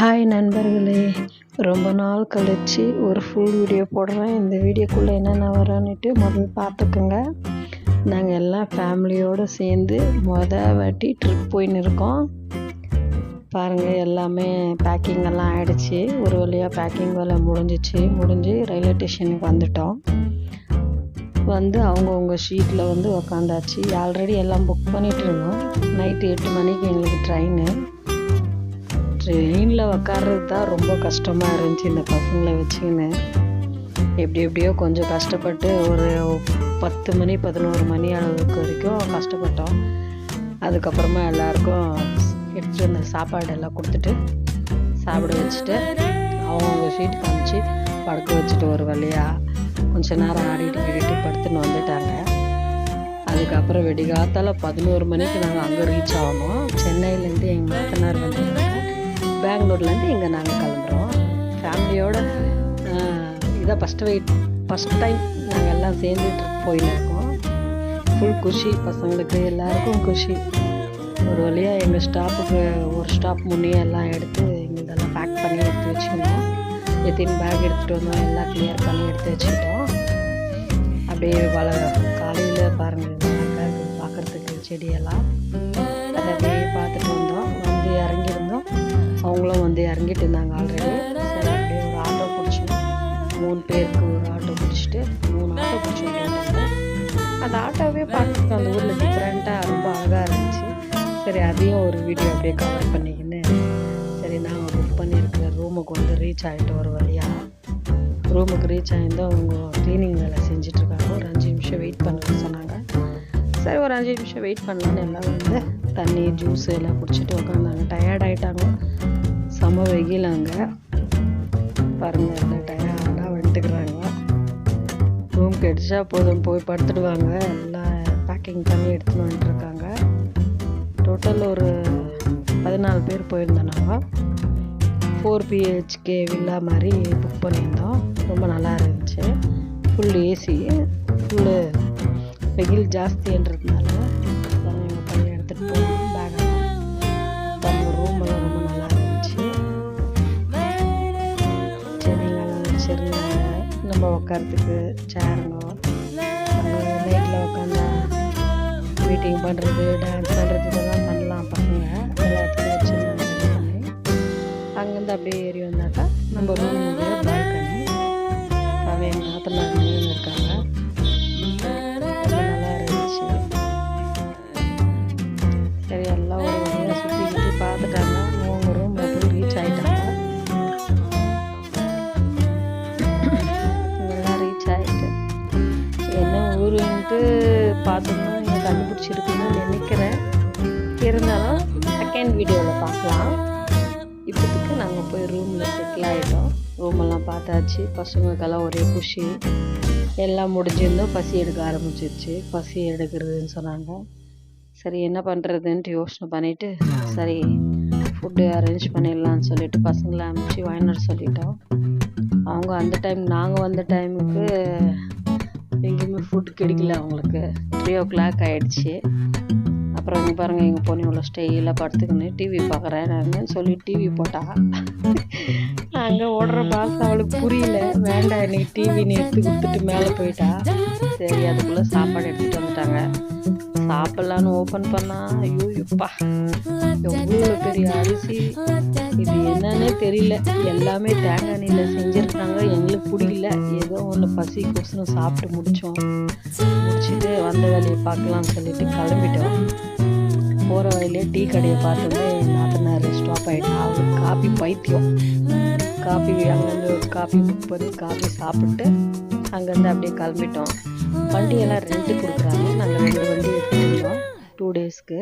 Hi நண்பர்களே. ரொம்ப நாள் கழித்து ஒரு ஃபுல் வீடியோ போடுறேன். இந்த வீடியோக்குள்ளே என்னென்ன வரோன்னுட்டு முதல்ல பார்த்துக்கோங்க. நாங்கள் எல்லாம் ஃபேமிலியோடு சேர்ந்து மொதல் வாட்டி ட்ரிப் போயின்னு இருக்கோம். பாருங்கள் எல்லாமே பேக்கிங் எல்லாம் ஆயிடுச்சு. ஒரு வழியாக பேக்கிங் வேலை முடிஞ்சிச்சு. முடிஞ்சு ரயில்வே ஸ்டேஷனுக்கு வந்துட்டோம். வந்து அவங்கவுங்க ஷீட்டில் வந்து உக்காந்தாச்சு. ஆல்ரெடி எல்லாம் புக் பண்ணிகிட்டு இருந்தோம். நைட்டு எட்டு மணிக்கு எங்களுக்கு ட்ரெயினு ட்ரெயினில் உக்காறது தான் ரொம்ப கஷ்டமாக இருந்துச்சு இந்த பசங்களை வச்சுக்கின்னு. எப்படி எப்படியோ கொஞ்சம் கஷ்டப்பட்டு ஒரு பத்து மணி பதினோரு மணி அளவுக்கு வரைக்கும் கஷ்டப்பட்டோம். அதுக்கப்புறமா எல்லாருக்கும் எடுத்துகிட்டு வந்த சாப்பாடு எல்லாம் கொடுத்துட்டு சாப்பிட வச்சுட்டு அவங்கவுங்க ஷீட் காமிச்சு படுக்க வச்சுட்டு ஒரு வழியாக கொஞ்ச நேரம் ஆடிட்டு ஆடிட்டு படுத்துன்னு வந்துட்டாங்க. அதுக்கப்புறம் வெடிகாத்தால் பதினோரு மணிக்கு நாங்கள் அங்கே ரீச் ஆகணும் சென்னையிலேருந்து எங்கள் மாத்தனார் பெங்களூர்லேருந்து இங்கே நாங்கள் கிளம்புறோம். ஃபேமிலியோட இதான் ஃபஸ்ட்டு வெயிட் ஃபஸ்ட் டைம் நாங்கள் எல்லாம் சேர்ந்து ட்ரிப் போயின்னு இருக்கோம் ஃபுல் குஷி பசங்களுக்கு எல்லாருக்கும் குஷி. ஒரு வழியாக எங்கள் ஸ்டாப்புக்கு ஒரு ஸ்டாப் முன்னே எல்லாம் எடுத்து எங்களதெல்லாம் பேக் பண்ணி எடுத்து வச்சுருந்தோம் எத்தனை பேக் எடுத்துகிட்டு வந்தோம் எல்லாம் கிளியர் பண்ணி எடுத்து வச்சுக்கிட்டோம். அப்படியே வளரும் காலையில் பாருங்கள் பார்க்குறதுக்கு செடியெல்லாம். அவங்களும் வந்து இறங்கிட்டு இருந்தாங்க ஆல்ரெடி சரி அப்படியே ஒரு ஆட்டோ பிடிச்சோம் மூணு பேருக்கு ஒரு ஆட்டோ பிடிச்சிட்டு மூணு ஆட்டோ பிடிச்சிட்டு அந்த ஆட்டோவே பார்க்குறதுக்கு அந்த ஊரில் டிஃப்ரெண்ட்டாக ரொம்ப அழகாக இருந்துச்சு. சரி அதையும் ஒரு வீடியோ அப்படியே கவர் பண்ணிக்கின்னு சரி நாங்கள் புக் பண்ணியிருக்கிற ரூமுக்கு வந்து ரீச் ஆகிட்டு ஒரு வழியாக ரூமுக்கு ரீச் ஆகிருந்தோம் அவங்க க்ளீனிங் வேலை செஞ்சிட்ருக்காங்க ஒரு அஞ்சு நிமிஷம் வெயிட் பண்ண சொன்னாங்க. சரி ஒரு அஞ்சு நிமிஷம் வெயிட் பண்ணலான்னு எல்லாம் வந்து தண்ணி ஜூஸ் எல்லாம் குடிச்சிட்டு உட்காந்தாங்க டயர்ட் ஆகிட்டாங்க செம்ம வெயில் அங்கே பாருங்கள் எல்லாம் டயர்டாக வந்துட்டுக்கிறாங்க ரூம் கிடைச்சா போதும் போய் படுத்துடுவாங்க. எல்லாம் பேக்கிங் பண்ணி எடுத்துன்னு வந்துட்டுருக்காங்க. டோட்டல் ஒரு பதினாலு பேர் போயிருந்தோம் நாங்கள் ஃபோர் பிஹெச்கே வில்லா மாதிரி புக் பண்ணியிருந்தோம். ரொம்ப நல்லா இருந்துச்சு. ஃபுல் ஏசி ஃபுல்லு வெயில் ஜாஸ்தின்றதுனால வச்சுருந்தாங்க நம்ம உட்காரத்துக்கு சேருங்க நைட்டில் உட்காந்தா மீட்டிங் பண்ணுறது டான்ஸ் பண்ணுறது இதெல்லாம் பண்ணலாம் பசங்க. எல்லாத்தையும் வச்சுருந்தாங்க அங்கேருந்து அப்படியே ஏறி வந்தாக்கா நம்ம ரூம் பால்கனி அவன் எங்கள் நாத்தனார் இருக்காங்க நல்லா இருந்துச்சு. சரி எல்லாம் பார்த்தோம்னா நீங்கள் கண்டுபிடிச்சிருக்குன்னு நினைக்கிறேன். இருந்தாலும் செகண்ட் வீடியோவில் பார்க்கலாம். இப்போதுக்கு நாங்கள் போய் ரூமில் செட்டில் ஆகிட்டோம் ரூமெல்லாம் பார்த்தாச்சு. பசங்களுக்கெல்லாம் ஒரே குஷி. எல்லாம் முடிஞ்சிருந்தோம். பசி எடுக்க ஆரம்பிச்சிருச்சு. பசி எடுக்கிறதுன்னு சொன்னாங்க. சரி என்ன பண்ணுறதுன்ட்டு யோசனை பண்ணிவிட்டு சரி ஃபுட்டு அரேஞ்ச் பண்ணிடலான்னு சொல்லிட்டு பசங்களை அனுப்பிச்சி வாங்கிட்டு சொல்லிட்டோம். அவங்க அந்த டைம் நாங்கள் வந்த டைமுக்கு எங்கேயுமே ஃபுட் கிடைக்கல அவங்களுக்கு. த்ரீ ஓ கிளாக் ஆகிடுச்சு அப்புறம் இங்கே பாருங்கள் எங்கள் பொண்ணு இவ்வளோ ஸ்டெயிலாக படுத்துக்கின்னு டிவி பார்க்குறேன் நான் சொல்லி டிவி போட்டா. அங்கே ஓடுற பாசம் அவளுக்கு புரியல. வேண்டாம் இன்னைக்கு டிவி நீ கொடுத்துட்டு மேலே போயிட்டா. சரி அதுக்குள்ளே சாப்பாடு எடுத்துகிட்டு வந்துட்டாங்க. சாப்பிட்லான்னு ஓப்பன் பண்ணால் ஐயோ எப்பா. எவ்வளோ பெரிய அரிசி? இது என்னன்னே தெரியல. எல்லாமே தேங்காய் எண்ணெயில் செஞ்சுருக்காங்க எங்களுக்கு பிடிக்கல. ஏதோ ஒன்று பசி கொசனம் சாப்பிட்டு முடித்தோம் முடிச்சுட்டு வந்த வேலையை பார்க்கலாம்னு சொல்லிட்டு கிளம்பிட்டோம். போகிற வழியிலே டீ கடையை பார்த்தோன்னே என் நாத்தனார் ஸ்டாப் ஆகிட்டா அவர் காஃபி பைத்தியம். காஃபி அங்கேருந்து ஒரு காஃபி புக் பண்ணி காஃபி சாப்பிட்டு அங்கேருந்து அப்படியே கிளம்பிட்டோம். வண்டியெல்லாம் ரெண்ட்டு கொடுக்குறாங்க. நாங்கள் ரெண்டு வண்டி எடுத்துருந்தோம். டூ டேஸ்க்கு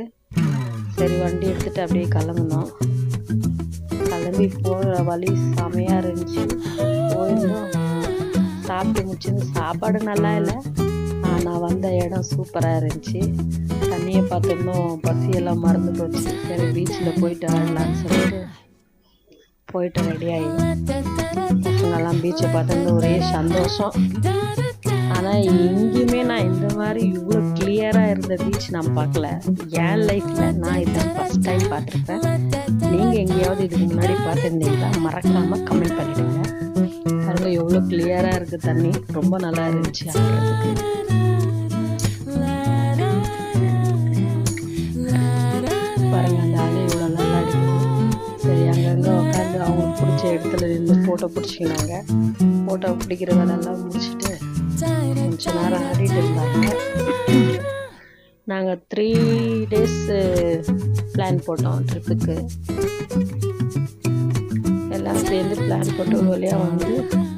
சரி வண்டி எடுத்துகிட்டு அப்படியே கிளம்புனோம். கிளம்பி போகிற வழி செமையாக இருந்துச்சு. போயிருந்தோம். சாப்பிட்டு முடிச்சுன்னு சாப்பாடு நல்லா இல்லை. ஆனால் வந்த இடம் சூப்பராக இருந்துச்சு. தண்ணியை பார்த்துருந்தோம். பசியெல்லாம் மறந்து போச்சு. சரி பீச்சில் போயிட்டு ஆடலான்னு சொல்லிட்டு போயிட்டு ரெடி ஆகி நல்லா பீச்சை பார்த்துருந்து ஒரே சந்தோஷம். ஆனால் எங்கேயுமே நான் இந்த மாதிரி இவ்வளோ கிளியராக இருந்த பீச் நான் பார்க்கல. என் லைஃப்பில் நான் இதை ஃபஸ்ட் டைம் பார்த்துருப்பேன். நீங்கள் எங்கேயாவது இதுக்கு முன்னாடி பார்த்துருந்தீங்களா? மறக்காமல் கமெண்ட் பண்ணிவிடுங்க பாருங்க எவ்வளோ கிளியராக இருக்குது தண்ணி. ரொம்ப நல்லா இருந்துச்சு ஆடுறதுக்கு பாருங்க அந்த அலை இவ்வளோ நல்லா சரி அங்கங்கே உட்காந்து அவங்களுக்கு பிடிச்ச இடத்துல இருந்து ஃபோட்டோ பிடிச்சிக்கினாங்க. ஃபோட்டோ பிடிக்கிற வேலையெல்லாம் முடிச்சுட்டு கொஞ்ச நேரம் ஆடிட்டு இருந்தாங்க நாங்கள் த்ரீ டேஸ் பிளான் போட்டோம் ட்ரிப்புக்கு எல்லாம் சேர்ந்து பிளான் போட்டு ஒரு வழியாக வந்து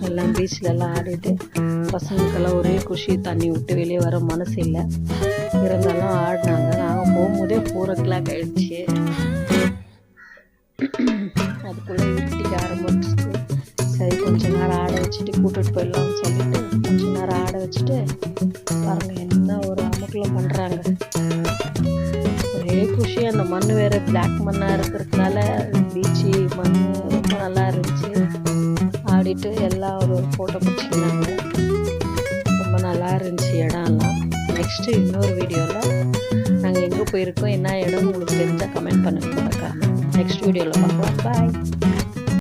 எல்லாம் பீச்சில் எல்லாம் ஆடிட்டு பசங்களுக்கெல்லாம் ஒரே குஷி தண்ணி விட்டு வெளியே வர மனசு இல்லை. இருந்தாலும் ஆடினாங்க. நாங்கள் போகும்போதே ஃபோர் ஓ கிளாக் ஆயிடுச்சு. அதுக்குள்ளே இருட்டிக்க ஆரம்பிச்சிட்டு சரி கொஞ்ச நேரம் ஆட வச்சுட்டு கூட்டிகிட்டு போயிடலாம்னு சொல்லிட்டு நேரம் ஆட வச்சுட்டு பாருங்க என்ன ஒரு அமுக்கில் பண்ணுறாங்க ஒரே குஷி அந்த மண் வேறு பிளாக் மண்ணாக இருக்கிறதுனால பீச்சு மண் ரொம்ப நல்லா இருந்துச்சு. ஆடிட்டு எல்லாம் ஒரு ஃபோட்டோ பிடிச்சிக்கினாங்க ரொம்ப நல்லா இருந்துச்சு இடம்லாம். நெக்ஸ்ட்டு இன்னொரு வீடியோவில் நாங்கள் எங்கே போயிருக்கோம் என்ன இடம் உங்களுக்கு தெரிஞ்சால்